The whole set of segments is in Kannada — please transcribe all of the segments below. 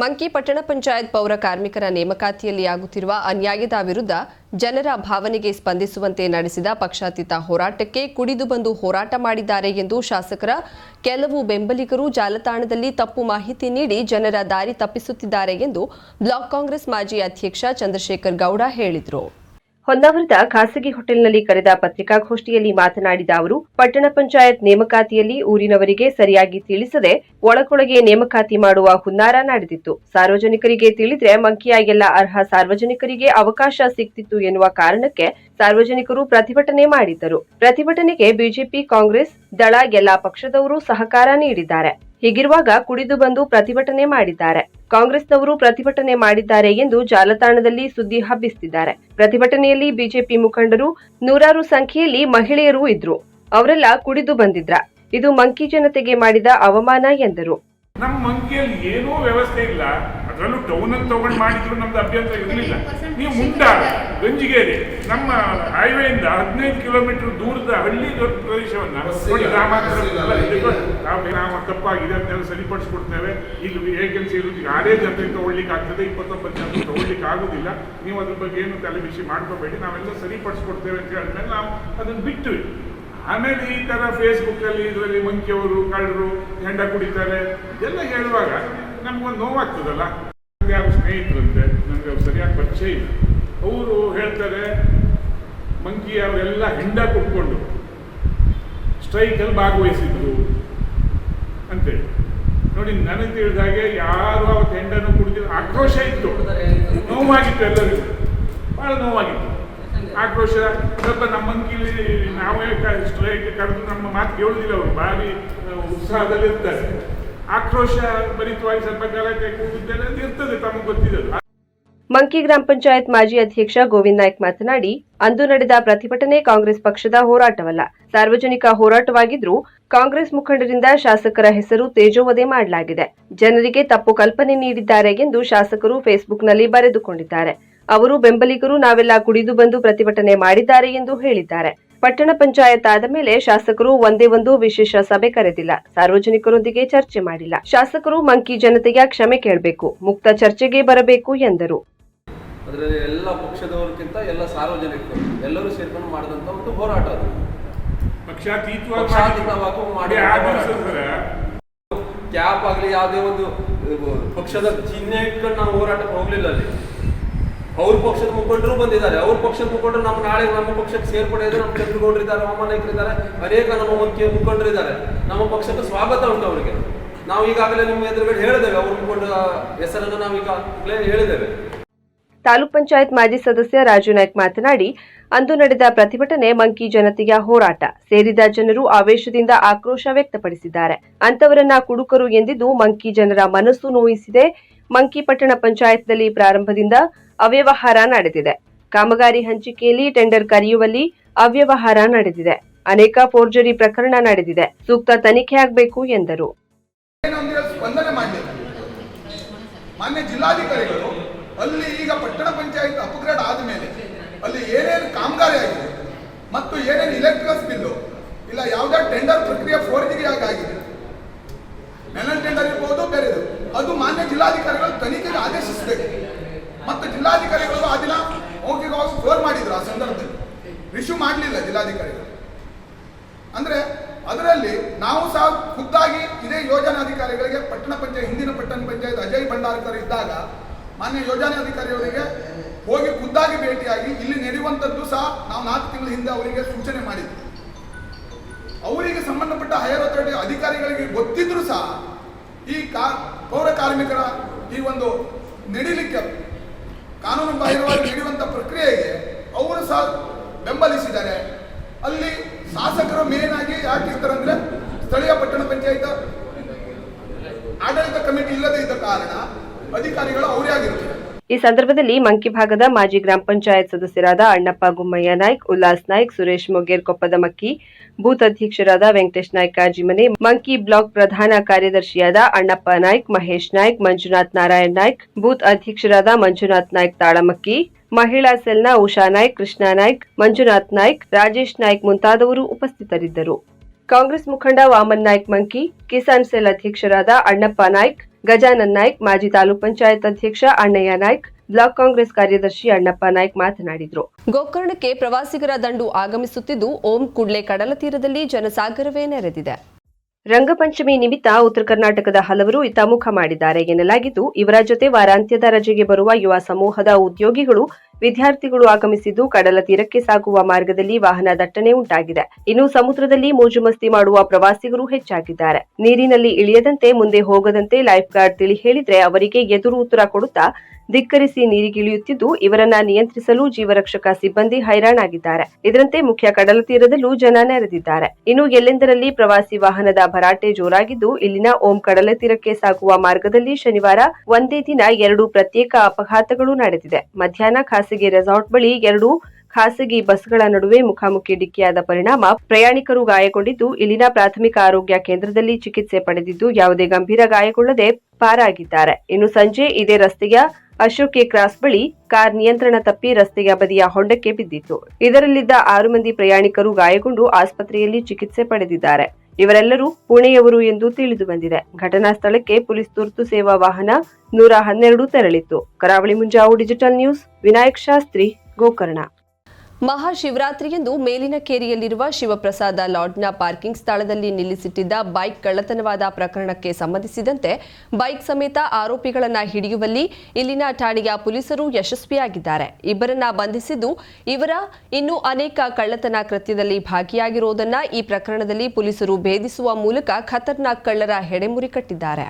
ಮಂಕಿ ಪಟ್ಟಣ ಪಂಚಾಯತ್ ಪೌರ ಕಾರ್ಮಿಕರ ನೇಮಕಾತಿಯಲ್ಲಿ ಆಗುತ್ತಿರುವ ಅನ್ಯಾಯದ ವಿರುದ್ಧ ಜನರ ಭಾವನೆಗೆ ಸ್ಪಂದಿಸುವಂತೆ ನಡೆಸಿದ ಪಕ್ಷಾತೀತ ಹೋರಾಟಕ್ಕೆ ಕುಡಿದು ಬಂದು ಹೋರಾಟ ಮಾಡಿದ್ದಾರೆ ಎಂದು ಶಾಸಕರ ಕೆಲವು ಬೆಂಬಲಿಗರು ಜಾಲತಾಣದಲ್ಲಿ ತಪ್ಪು ಮಾಹಿತಿ ನೀಡಿ ಜನರ ದಾರಿ ತಪ್ಪಿಸುತ್ತಿದ್ದಾರೆ ಎಂದು ಬ್ಲಾಕ್ ಕಾಂಗ್ರೆಸ್ ಮಾಜಿ ಅಧ್ಯಕ್ಷ ಚಂದ್ರಶೇಖರ್ ಗೌಡ ಹೇಳಿದರು. ಹೊನ್ನಾವರದ ಖಾಸಗಿ ಹೋಟೆಲ್ನಲ್ಲಿ ಕರೆದ ಪತ್ರಿಕಾಗೋಷ್ಠಿಯಲ್ಲಿ ಮಾತನಾಡಿದ ಅವರು, ಪಟ್ಟಣ ಪಂಚಾಯತ್ ನೇಮಕಾತಿಯಲ್ಲಿ ಊರಿನವರಿಗೆ ಸರಿಯಾಗಿ ತಿಳಿಸದೆ ಒಳಕೊಳಗೆ ನೇಮಕಾತಿ ಮಾಡುವ ಹುನ್ನಾರ ನಡೆದಿತ್ತು. ಸಾರ್ವಜನಿಕರಿಗೆ ತಿಳಿದ್ರೆ ಮಂಕಿಯ ಅರ್ಹ ಸಾರ್ವಜನಿಕರಿಗೆ ಅವಕಾಶ ಸಿಕ್ತಿತ್ತು ಎನ್ನುವ ಕಾರಣಕ್ಕೆ ಸಾರ್ವಜನಿಕರು ಪ್ರತಿಭಟನೆ ಮಾಡಿದ್ದರು. ಪ್ರತಿಭಟನೆಗೆ ಬಿಜೆಪಿ, ಕಾಂಗ್ರೆಸ್, ದಳ, ಎಲ್ಲಾ ಪಕ್ಷದವರು ಸಹಕಾರ ನೀಡಿದ್ದಾರೆ. ಹೀಗಿರುವಾಗ ಕುಡಿದು ಬಂದು ಪ್ರತಿಭಟನೆ ಮಾಡಿದ್ದಾರೆ. ಕಾಂಗ್ರೆಸ್ನವರು ಪ್ರತಿಭಟನೆ ಮಾಡಿದ್ದಾರೆ ಎಂದು ಜಾಲತಾಣದಲ್ಲಿ ಸುದ್ದಿ ಹಬ್ಬಿಸುತ್ತಿದ್ದಾರೆ ಪ್ರತಿಭಟನೆಯಲ್ಲಿ ಬಿಜೆಪಿ ಮುಖಂಡರು ನೂರಾರು ಸಂಖ್ಯೆಯಲ್ಲಿ ಮಹಿಳೆಯರು ಇದ್ರು. ಅವರೆಲ್ಲ ಕುಡಿದು ಬಂದಿದ್ರ. ಇದು ಮಂಕಿ ಜನತೆಗೆ ಮಾಡಿದ ಅವಮಾನ ಎಂದರು. ನಮ್ಮ ಮಂಕಿಯಲ್ಲಿ ಏನೂ ವ್ಯವಸ್ಥೆ ಇಲ್ಲ. ಅದರಲ್ಲೂ ಟೌನಲ್ಲಿ ಅಲ್ಲಿ ತಗೊಂಡು ಮಾಡಿದ್ರು ನಮ್ದು ಅಭ್ಯಂತರ ಇರಲಿಲ್ಲ. ನೀವು ಮುಂಡಾಳ ಗಂಜಿಗೇರಿ ನಮ್ಮ ಹೈವೇಯಿಂದ ಹದಿನೈದು ಕಿಲೋಮೀಟರ್ ದೂರದ ಹಳ್ಳಿ ದೊಡ್ಡ ಪ್ರದೇಶವನ್ನ ನೋಡಿ ಗ್ರಾಮಾಂತರ ನಾವು ತಪ್ಪಾಗಿದೆ ಅದನ್ನೆಲ್ಲ ಸರಿಪಡಿಸ್ಕೊಡ್ತೇವೆ. ಇಲ್ಲಿ ವೇಕೆನ್ಸಿ ಇರೋದು ಯಾರೇ ಆರೇ ಜನರಿಗೆ ತಗೊಳ್ಳಿಕ್ಕೆ ಆಗ್ತದೆ ಇಪ್ಪತ್ತೊಂಬತ್ತು ಜನ ತಗೊಳ್ಳಿಕ್ಕೆ ಆಗುದಿಲ್ಲ. ನೀವು ಅದ್ರ ಬಗ್ಗೆ ಏನು ತಲೆ ಬಿಸಿ ಮಾಡ್ಕೋಬೇಡಿ ನಾವೆಲ್ಲ ಸರಿಪಡಿಸ್ಕೊಡ್ತೇವೆ ಅಂತ ಹೇಳಿದ್ಮೇಲೆ ನಾವು ಅದನ್ನು ಬಿಟ್ಟು ಆಮೇಲೆ ಈ ತರ ಫೇಸ್ಬುಕ್ ಅಲ್ಲಿ ಇದರಲ್ಲಿ ಮಂಕಿಯವರು ಕಳ್ಳರು ಹೆಂಡ ಕುಡಿತಾರೆ ಎಲ್ಲ ಹೇಳುವಾಗ ನಮ್ಗೊಂದು ನೋವಾಗ್ತದಲ್ಲ? ನನಗೆ ಯಾರು ಸ್ನೇಹಿತರಂತೆ ನನಗೆ ಅವ್ರು ಸರಿಯಾಗಿ ಪರಿಚಯ ಇಲ್ಲ. ಅವರು ಹೇಳ್ತಾರೆ, ಮಂಕಿ ಅವರೆಲ್ಲ ಹಿಂಡ ಕುಟ್ಕೊಂಡು ಸ್ಟ್ರೈಕಲ್ಲಿ ಭಾಗವಹಿಸಿದ್ರು ಅಂತೇಳಿ. ನೋಡಿ, ನನಗೆ ತಿಳಿದ ಹಾಗೆ ಯಾರು ಅವತ್ತು ಹೆಂಡನ್ನು ಕುಡಿದಿಲ್ಲ. ಆಕ್ರೋಶ ಇತ್ತು. ನೋವಾಗಿತ್ತು ಎಲ್ಲರಿಗೂ. ಭಾಳ ನೋವಾಗಿತ್ತು. ಆಕ್ರೋಶ. ಸ್ವಲ್ಪ ನಮ್ಮ ಅಂಕಿಲಿ ನಾವೇ ಸ್ಟ್ರೈಕ್ ಕರೆದು ನಮ್ಮ ಮಾತು ಕೇಳುದಿಲ್ಲ ಅವರು. ಭಾರಿ ಉತ್ಸಾಹದಲ್ಲಿರ್ತಾರೆ. ಆಕ್ರೋಶ ಭರಿತವಾಗಿ ಸ್ವಲ್ಪ ಗಲಾಟೆ ಇರ್ತದೆ, ತಮಗೆ ಗೊತ್ತಿದೆ ಮಂಕಿ ಗ್ರಾಮ ಪಂಚಾಯತ್ ಮಾಜಿ ಅಧ್ಯಕ್ಷ ಗೋವಿಂದ ನಾಯ್ಕ್ ಮಾತನಾಡಿ, ಅಂದು ನಡೆದ ಪ್ರತಿಭಟನೆ ಕಾಂಗ್ರೆಸ್ ಪಕ್ಷದ ಹೋರಾಟವಲ್ಲ. ಸಾರ್ವಜನಿಕ ಹೋರಾಟವಾಗಿದ್ರೂ ಕಾಂಗ್ರೆಸ್ ಮುಖಂಡರಿಂದ ಶಾಸಕರ ಹೆಸರು ತೇಜೋವಧೆ ಮಾಡಲಾಗಿದೆ. ಜನರಿಗೆ ತಪ್ಪು ಕಲ್ಪನೆ ನೀಡಿದ್ದಾರೆ ಎಂದು ಶಾಸಕರು ಫೇಸ್ಬುಕ್ನಲ್ಲಿ ಬರೆದುಕೊಂಡಿದ್ದಾರೆ. ಅವರು ಬೆಂಬಲಿಗರು, ನಾವೆಲ್ಲ ಕುಡಿದು ಬಂದು ಪ್ರತಿಭಟನೆ ಮಾಡಿದ್ದಾರೆ ಎಂದು ಹೇಳಿದ್ದಾರೆ. ಪಟ್ಟಣ ಪಂಚಾಯತ್ ಆದ ಮೇಲೆ ಶಾಸಕರು ಒಂದೇ ಒಂದು ವಿಶೇಷ ಸಭೆ ಕರೆದಿಲ್ಲ. ಸಾರ್ವಜನಿಕರೊಂದಿಗೆ ಚರ್ಚೆ ಮಾಡಿಲ್ಲ. ಶಾಸಕರು ಮಂಕಿ ಜನತೆಯ ಕ್ಷಮೆ ಕೇಳಬೇಕು. ಮುಕ್ತ ಚರ್ಚೆಗೆ ಬರಬೇಕು ಎಂದರು. ಅದರಲ್ಲಿ ಎಲ್ಲ ಪಕ್ಷದವರಿಗಿಂತ ಎಲ್ಲ ಸಾರ್ವಜನಿಕರು ಎಲ್ಲರೂ ಸೇರ್ಕೊಂಡು ಮಾಡಿದಂತ ಒಂದು ಹೋರಾಟ ಅದು. ಪಕ್ಷಾತೀತವಾಗಿ ಮಾಡಿ ಕ್ಯಾಪ್ ಆಗಲಿ ಯಾವುದೇ ಒಂದು ಪಕ್ಷದ ಚಿಹ್ನೆ ಇಟ್ಕೊಂಡು ನಾವು ಹೋರಾಟಕ್ಕೆ ಹೋಗ್ಲಿಲ್ಲ ಅಲ್ಲಿ. ಅವ್ರ ಪಕ್ಷದ ಮುಖಂಡರು ಬಂದಿದ್ದಾರೆ. ಅವ್ರ ಪಕ್ಷದ ಮುಖಂಡರು ನಮ್ಮ ನಾಳೆ ನಮ್ಮ ಪಕ್ಷಕ್ಕೆ ಸೇರ್ಪಡೆ ಇದ್ದಾರೆ ನಮ್ಮ ಚಂದ್ರಗೌಡರು ಇದ್ದಾರೆ ನಮ್ಮ ನಾಯಕರು ಇದ್ದಾರೆ ಅನೇಕ ನಮ್ಮ ಮುಖ್ಯ ಮುಖಂಡರು ಇದ್ದಾರೆ. ನಮ್ಮ ಪಕ್ಷಕ್ಕೆ ಸ್ವಾಗತ ಉಂಟು ಅವರಿಗೆ. ನಾವು ಈಗಾಗಲೇ ನಿಮ್ಮ ಎದುರುಗಡೆ ಹೇಳಿದ್ದೇವೆ. ಅವ್ರ ಮುಖಂಡ ಹೆಸರನ್ನು ನಾವು ಈಗಾಗಲೇ ಹೇಳಿದ್ದೇವೆ. ತಾಲೂಕ್ ಪಂಚಾಯತ್ ಮಾಜಿ ಸದಸ್ಯ ರಾಜು ನಾಯ್ಕ್ ಮಾತನಾಡಿ, ಅಂದು ನಡೆದ ಪ್ರತಿಭಟನೆ ಮಂಕಿ ಜನತೆಯ ಹೋರಾಟ. ಸೇರಿದ ಜನರು ಆವೇಶದಿಂದ ಆಕ್ರೋಶ ವ್ಯಕ್ತಪಡಿಸಿದ್ದಾರೆ. ಅಂತವರನ್ನ ಕುಡುಕರು ಎಂದಿದ್ದು ಮಂಕಿ ಜನರ ಮನಸ್ಸು ನೋಯಿಸಿದೆ. ಮಂಕಿ ಪಟ್ಟಣ ಪಂಚಾಯತ್ನಲ್ಲಿ ಪ್ರಾರಂಭದಿಂದ ಅವ್ಯವಹಾರ ನಡೆದಿದೆ. ಕಾಮಗಾರಿ ಹಂಚಿಕೆಯಲ್ಲಿ ಟೆಂಡರ್ ಕರೆಯುವಲ್ಲಿ ಅವ್ಯವಹಾರ ನಡೆದಿದೆ. ಅನೇಕ ಫೋರ್ಜರಿ ಪ್ರಕರಣ ನಡೆದಿದೆ. ಸೂಕ್ತ ತನಿಖೆ ಆಗಬೇಕು ಎಂದರು. ಮಾನ್ಯ ಜಿಲ್ಲಾಧಿಕಾರಿಗಳು ಅಲ್ಲಿ ಈಗ ಪಟ್ಟಣ ಪಂಚಾಯತ್ ಅಪ್ಗ್ರೇಡ್ ಆದಮೇಲೆ ಅಲ್ಲಿ ಏನೇನು ಕಾಮಗಾರಿ ಆಗಿದೆ ಮತ್ತು ಏನೇನು ಇಲೆಕ್ಟ್ರಿಕಲ್ಸ್ ಬಿಲ್ಲು ಇಲ್ಲ ಯಾವುದೇ ಟೆಂಡರ್ ಪ್ರಕ್ರಿಯೆ ಫೋರ್ಜಿಗೆ ಆಗಿದೆ ಮೆನಲ್ ಟೆಂಡರ್ ಇರ್ಬೋದು, ಬೇರೆದು. ಅದು ಮಾನ್ಯ ಜಿಲ್ಲಾಧಿಕಾರಿಗಳು ತನಿಖೆಗೆ ಆದೇಶಿಸಬೇಕು. ಮತ್ತು ಜಿಲ್ಲಾಧಿಕಾರಿಗಳು ಆ ದಿನ ಮೌಖಿಕವಾಗಿ ಫ್ಲೋರ್ ಮಾಡಿದ್ರು ಆ ಸಂದರ್ಭದಲ್ಲಿ. ರಿಶ್ಯೂ ಮಾಡಲಿಲ್ಲ ಜಿಲ್ಲಾಧಿಕಾರಿಗಳು. ಅಂದ್ರೆ ಅದರಲ್ಲಿ ನಾವು ಸಹ ಖುದ್ದಾಗಿ ಇದೇ ಯೋಜನಾಧಿಕಾರಿಗಳಿಗೆ ಪಟ್ಟಣ ಪಂಚಾಯತ್, ಹಿಂದಿನ ಪಟ್ಟಣ ಪಂಚಾಯತ್ ಅಜಯ್ ಭಂಡಾರ್ಕರ್ ಇದ್ದಾಗ ಮಾನ್ಯ ಯೋಜನಾ ಅಧಿಕಾರಿಗಳಿಗೆ ಹೋಗಿ ಖುದ್ದಾಗಿ ಭೇಟಿಯಾಗಿ ಇಲ್ಲಿ ನಡೆಯುವಂಥದ್ದು ಸಹ ನಾವು ನಾಲ್ಕು ತಿಂಗಳ ಹಿಂದೆ ಅವರಿಗೆ ಸೂಚನೆ ಮಾಡಿದ್ವಿ. ಅವರಿಗೆ ಸಂಬಂಧಪಟ್ಟ ಹೈಯರ್ ಅಥಾರಿಟಿ ಅಧಿಕಾರಿಗಳಿಗೆ ಗೊತ್ತಿದ್ರು ಸಹ ಈ ಕಾ, ಪೌರ ಕಾರ್ಮಿಕರ ಈ ಒಂದು ನಡೀಲಿಕ್ಕೆ ಕಾನೂನು ಬಾಹಿರವಾಗಿ ನೀಡುವಂಥ ಪ್ರಕ್ರಿಯೆಗೆ ಅವರು ಸಹ ಬೆಂಬಲಿಸಿದ್ದಾರೆ. ಅಲ್ಲಿ ಶಾಸಕರು ಮೇನ್ ಆಗಿ ಯಾಕಿರ್ತಾರೆ ಸ್ಥಳೀಯ ಪಟ್ಟಣ ಪಂಚಾಯತ್, ಆಡಳಿತ ಕಮಿಟಿ ಇಲ್ಲದೆ ಇದ್ದ ಕಾರಣ ಅಧಿಕಾರಿಗಳು ಅವರೇ ಆಗಿರ್ತಾರೆ. ಈ ಸಂದರ್ಭದಲ್ಲಿ ಮಂಕಿ ಭಾಗದ ಮಾಜಿ ಗ್ರಾಮ ಪಂಚಾಯತ್ ಸದಸ್ಯರಾದ ಅಣ್ಣಪ್ಪ ಗುಮ್ಮಯ್ಯ ನಾಯ್ಕ್, ಉಲ್ಲಾಸ್ ನಾಯ್ಕ್, ಸುರೇಶ್ ಮೊಗೇರ್, ಕೊಪ್ಪದ ಮಕ್ಕಿ, ಬೂತ್ ಅಧ್ಯಕ್ಷರಾದ ವೆಂಕಟೇಶ್ ನಾಯ್ಕ ಕಾಜಿಮನೆ, ಮಂಕಿ ಬ್ಲಾಕ್ ಪ್ರಧಾನ ಕಾರ್ಯದರ್ಶಿಯಾದ ಅಣ್ಣಪ್ಪ ನಾಯ್ಕ್, ಮಹೇಶ್ ನಾಯ್ಕ್, ಮಂಜುನಾಥ್ ನಾರಾಯಣ್ ನಾಯ್ಕ್, ಬೂತ್ ಅಧ್ಯಕ್ಷರಾದ ಮಂಜುನಾಥ್ ನಾಯ್ಕ್ ತಾಳಮಕ್ಕಿ, ಮಹಿಳಾ ಸೆಲ್ನ ಉಷಾ ನಾಯ್ಕ್, ಕೃಷ್ಣ ನಾಯ್ಕ್, ಮಂಜುನಾಥ್ ನಾಯ್ಕ್, ರಾಜೇಶ್ ನಾಯ್ಕ್ ಮುಂತಾದವರು ಉಪಸ್ಥಿತರಿದ್ದರು. ಕಾಂಗ್ರೆಸ್ ಮುಖಂಡ ವಾಮನ್ ನಾಯ್ಕ್ ಮಂಕಿ, ಕಿಸಾನ್ ಸೆಲ್ ಅಧ್ಯಕ್ಷರಾದ ಅಣ್ಣಪ್ಪ ನಾಯ್ಕ್ ಗಜಾನನ್ ನಾಯ್ಕ್, ಮಾಜಿ ತಾಲೂಕ್ ಪಂಚಾಯತ್ ಅಧ್ಯಕ್ಷ ಅಣ್ಣಯ್ಯ ನಾಯ್ಕ್, ಬ್ಲಾಕ್ ಕಾಂಗ್ರೆಸ್ ಕಾರ್ಯದರ್ಶಿ ಅಣ್ಣಪ್ಪ ನಾಯ್ಕ್ ಮಾತನಾಡಿದರು. ಗೋಕರ್ಣಕ್ಕೆ ಪ್ರವಾಸಿಗರ ದಂಡು ಆಗಮಿಸುತ್ತಿದ್ದು, ಓಂ ಕುಡ್ಲೆ ಕಡಲ ತೀರದಲ್ಲಿ ಜನಸಾಗರವೇ ನೆರೆದಿದೆ. ರಂಗಪಂಚಮಿ ನಿಮಿತ್ತ ಉತ್ತರ ಕರ್ನಾಟಕದ ಹಲವರು ಹಿತಾಮುಖ ಮಾಡಿದ್ದಾರೆ ಎನ್ನಲಾಗಿದ್ದು, ಇವರ ಜೊತೆ ವಾರಾಂತ್ಯದ ರಜೆಗೆ ಬರುವ ಯುವ ಸಮೂಹದ ಉದ್ಯೋಗಿಗಳು, ವಿದ್ಯಾರ್ಥಿಗಳು ಆಗಮಿಸಿದ್ದು ಕಡಲ ತೀರಕ್ಕೆ ಸಾಗುವ ಮಾರ್ಗದಲ್ಲಿ ವಾಹನ ದಟ್ಟಣೆ ಉಂಟಾಗಿದೆ. ಇನ್ನು ಸಮುದ್ರದಲ್ಲಿ ಮೋಜು ಮಸ್ತಿ ಮಾಡುವ ಪ್ರವಾಸಿಗರು ಹೆಚ್ಚಾಗಿದ್ದಾರೆ. ನೀರಿನಲ್ಲಿ ಇಳಿಯದಂತೆ ಮುಂದೆ ಹೋಗದಂತೆ ಲೈಫ್ ಗಾರ್ಡ್ ತಿಳಿ ಹೇಳಿದ್ರೆ ಅವರಿಗೆ ಎದುರು ಉತ್ತರ ಕೊಡುತ್ತಾ ಧಿಕ್ಕರಿಸಿ ನೀರಿಗಿಳಿಯುತ್ತಿದ್ದು, ಇವರನ್ನ ನಿಯಂತ್ರಿಸಲು ಜೀವರಕ್ಷಕ ಸಿಬ್ಬಂದಿ ಹೈರಾಣಾಗಿದ್ದಾರೆ. ಇದರಂತೆ ಮುಖ್ಯ ಕಡಲ ತೀರದಲ್ಲೂ ಜನ ನೆರೆದಿದ್ದಾರೆ. ಇನ್ನು ಎಲ್ಲೆಂದರಲ್ಲಿ ಪ್ರವಾಸಿ ವಾಹನದ ಭರಾಟೆ ಜೋರಾಗಿದ್ದು, ಇಲ್ಲಿನ ಓಂ ಕಡಲ ತೀರಕ್ಕೆ ಸಾಗುವ ಮಾರ್ಗದಲ್ಲಿ ಶನಿವಾರ ಒಂದೇ ದಿನ ಎರಡು ಪ್ರತ್ಯೇಕ ಅಪಘಾತಗಳು ನಡೆದಿದೆ. ಮಧ್ಯಾಹ್ನ ಖಾಸಗಿ ರೆಸಾರ್ಟ್ ಬಳಿ ಎರಡು ಖಾಸಗಿ ಬಸ್ಗಳ ನಡುವೆ ಮುಖಾಮುಖಿ ಡಿಕ್ಕಿಯಾದ ಪರಿಣಾಮ ಪ್ರಯಾಣಿಕರು ಗಾಯಗೊಂಡಿದ್ದು, ಇಲ್ಲಿನ ಪ್ರಾಥಮಿಕ ಆರೋಗ್ಯ ಕೇಂದ್ರದಲ್ಲಿ ಚಿಕಿತ್ಸೆ ಪಡೆದಿದ್ದು, ಯಾವುದೇ ಗಂಭೀರ ಗಾಯಗೊಳ್ಳದೆ ಪಾರಾಗಿದ್ದಾರೆ. ಇನ್ನು ಸಂಜೆ ಇದೇ ರಸ್ತೆಯ ಅಶೋಕೆ ಕ್ರಾಸ್ ಬಳಿ ಕಾರ್ ನಿಯಂತ್ರಣ ತಪ್ಪಿ ರಸ್ತೆಯ ಬದಿಯ ಹೊಂಡಕ್ಕೆ ಬಿದ್ದಿತ್ತು. ಇದರಲ್ಲಿದ್ದ ಆರು ಮಂದಿ ಪ್ರಯಾಣಿಕರು ಗಾಯಗೊಂಡು ಆಸ್ಪತ್ರೆಯಲ್ಲಿ ಚಿಕಿತ್ಸೆ ಪಡೆದಿದ್ದಾರೆ. ಇವರೆಲ್ಲರೂ ಪುಣೆಯವರು ಎಂದು ತಿಳಿದು ಬಂದಿದೆ. ಘಟನಾ ಸ್ಥಳಕ್ಕೆ ಪೊಲೀಸ್ ತುರ್ತು ಸೇವಾ ವಾಹನ ನೂರ ಹನ್ನೆರಡು ತೆರಳಿತ್ತು. Karavali Munjavu digital news, Vinayak Shastri, Gokarna. ಮಹಾಶಿವರಾತ್ರಿಯಂದು ಮೇಲಿನ ಕೇರಿಯಲ್ಲಿರುವ ಶಿವಪ್ರಸಾದ ಲಾಡ್ನ ಪಾರ್ಕಿಂಗ್ ಸ್ಥಳದಲ್ಲಿ ನಿಲ್ಲಿಸಿಟ್ಟಿದ್ದ ಬೈಕ್ ಕಳ್ಳತನವಾದ ಪ್ರಕರಣಕ್ಕೆ ಸಂಬಂಧಿಸಿದಂತೆ ಬೈಕ್ ಸಮೇತ ಆರೋಪಿಗಳನ್ನು ಹಿಡಿಯುವಲ್ಲಿ ಇಲ್ಲಿನ ಠಾಣೆಯ ಪೊಲೀಸರು ಯಶಸ್ವಿಯಾಗಿದ್ದಾರೆ. ಇಬ್ಬರನ್ನ ಬಂಧಿಸಿದ್ದು ಇವರ ಇನ್ನೂ ಅನೇಕ ಕಳ್ಳತನ ಕೃತ್ಯದಲ್ಲಿ ಭಾಗಿಯಾಗಿರುವುದನ್ನು ಈ ಪ್ರಕರಣದಲ್ಲಿ ಪೊಲೀಸರು ಭೇದಿಸುವ ಮೂಲಕ ಖತರ್ನಾಕ್ ಕಳ್ಳರ ಹೆಡೆಮುರಿ ಕಟ್ಟಿದ್ದಾರೆ.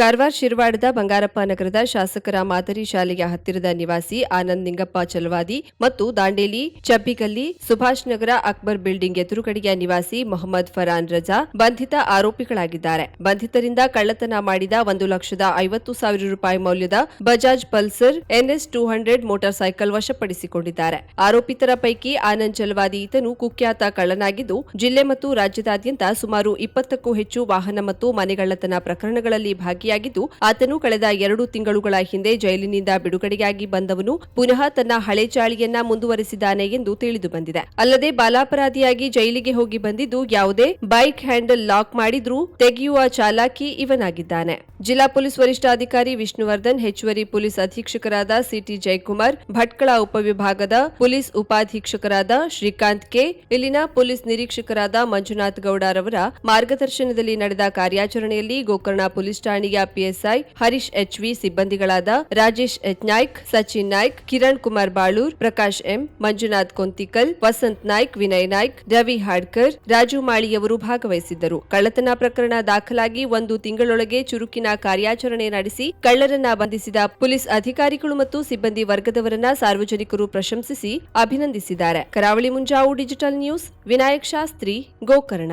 ಕಾರವಾರ ಶಿರವಾಡದ ಬಂಗಾರಪ್ಪ ನಗರದ ಶಾಸಕರ ಮಾದರಿ ಶಾಲೆಯ ಹತ್ತಿರದ ನಿವಾಸಿ ಆನಂದ್ ನಿಂಗಪ್ಪ ಚಲವಾದಿ ಮತ್ತು ದಾಂಡೇಲಿ, ಚಬ್ಬಿಗಲ್ಲಿ, ಸುಭಾಷ್ ನಗರ ಅಕ್ಬರ್ ಬಿಲ್ಡಿಂಗ್ ಎದುರುಗಡೆಯ ನಿವಾಸಿ ಮೊಹಮ್ಮದ್ ಫರಾನ್ ರಜಾ ಬಂಧಿತ ಆರೋಪಿಗಳಾಗಿದ್ದಾರೆ. ಬಂಧಿತರಿಂದ ಕಳ್ಳತನ ಮಾಡಿದ ಒಂದು ಲಕ್ಷದ ಐವತ್ತು ಸಾವಿರ ರೂಪಾಯಿ ಮೌಲ್ಯದ Bajaj Pulsar, NS two hundred motorcycle ವಶಪಡಿಸಿಕೊಂಡಿದ್ದಾರೆ. ಆರೋಪಿತರ ಪೈಕಿ ಆನಂದ್ ಚಲವಾದಿ ಈತನು ಕುಖ್ಯಾತ ಕಳ್ಳನಾಗಿದ್ದು, ಜಿಲ್ಲೆ ಮತ್ತು ರಾಜ್ಯದಾದ್ಯಂತ ಸುಮಾರು ಇಪ್ಪತ್ತಕ್ಕೂ ಹೆಚ್ಚು ವಾಹನ ಮತ್ತು ಮನೆಗಳ್ಳತನ ಪ್ರಕರಣಗಳಲ್ಲಿ ಭಾಗಿಯಾಗಿದ್ದು ಆತನು ಕಳೆದ ಎರಡು ತಿಂಗಳುಗಳ ಹಿಂದೆ ಜೈಲಿನಿಂದ ಬಿಡುಗಡೆಯಾಗಿ ಬಂದವನು ಪುನಃ ತನ್ನ ಹಳೆ ಚಾಳಿಯನ್ನ ಮುಂದುವರೆಸಿದ್ದಾನೆ ಎಂದು ತಿಳಿದು ಬಂದಿದೆ. ಅಲ್ಲದೆ ಬಾಲಾಪರಾಧಿಯಾಗಿ ಜೈಲಿಗೆ ಹೋಗಿ ಬಂದಿದ್ದು, ಯಾವುದೇ ಬೈಕ್ ಹ್ಯಾಂಡಲ್ ಲಾಕ್ ಮಾಡಿದ್ರೂ ತೆಗೆಯುವ ಚಾಲಾಕಿ ಇವನಾಗಿದ್ದಾನೆ. ಜಿಲ್ಲಾ ಪೊಲೀಸ್ ವರಿಷ್ಠಾಧಿಕಾರಿ ವಿಷ್ಣುವರ್ಧನ್, ಹೆಚ್ಚುವರಿ ಪೊಲೀಸ್ ಅಧೀಕ್ಷಕರಾದ ಸಿಟಿ ಜಯಕುಮಾರ್, ಭಟ್ಕಳ ಉಪವಿಭಾಗದ ಪೊಲೀಸ್ ಉಪಾಧೀಕ್ಷಕರಾದ ಶ್ರೀಕಾಂತ್ ಕೆ, ಇಲ್ಲಿನ ಪೊಲೀಸ್ ನಿರೀಕ್ಷಕರಾದ ಮಂಜುನಾಥ್ ಗೌಡರವರ ಮಾರ್ಗದರ್ಶನದಲ್ಲಿ ನಡೆದ ಕಾರ್ಯಾಚರಣೆಯಲ್ಲಿ ಗೋಕರ್ಣ ಪೊಲೀಸ್ ಠಾಣೆಯ ಪಿಎಸ್ಐ, ಹರೀಶ್ ಎಚ್ವಿ ಸಿಬ್ಬಂದಿಗಳಾದ ರಾಜೇಶ್ ಎಚ್ ನಾಯ್ಕ್, ಸಚಿನ್ ನಾಯ್ಕ್, ಕಿರಣ್ ಕುಮಾರ್ ಬಾಳೂರ್, ಪ್ರಕಾಶ್ ಎಂ, ಮಂಜುನಾಥ್ ಕೊಂತಿಕಲ್, ವಸಂತ್ ನಾಯ್ಕ್, ವಿನಯ್ ನಾಯ್ಕ್, ರವಿ ಹಾಡ್ಕರ್, ರಾಜು ಮಾಳಿಯವರು ಭಾಗವಹಿಸಿದ್ದರು. ಕಳ್ಳತನ ಪ್ರಕರಣ ದಾಖಲಾಗಿ ಒಂದು ತಿಂಗಳೊಳಗೆ ಚುರುಕಿನ ಕಾರ್ಯಾಚರಣೆ ನಡೆಸಿ ಕಳ್ಳರನ್ನ ಬಂಧಿಸಿದ ಪೊಲೀಸ್ ಅಧಿಕಾರಿಗಳು ಮತ್ತು ಸಿಬ್ಬಂದಿ ವರ್ಗದವರನ್ನ ಸಾರ್ವಜನಿಕರು ಪ್ರಶಂಸಿಸಿ ಅಭಿನಂದಿಸಿದ್ದಾರೆ. Karavali Munjavu digital news, Vinayak Shastri, Gokarna.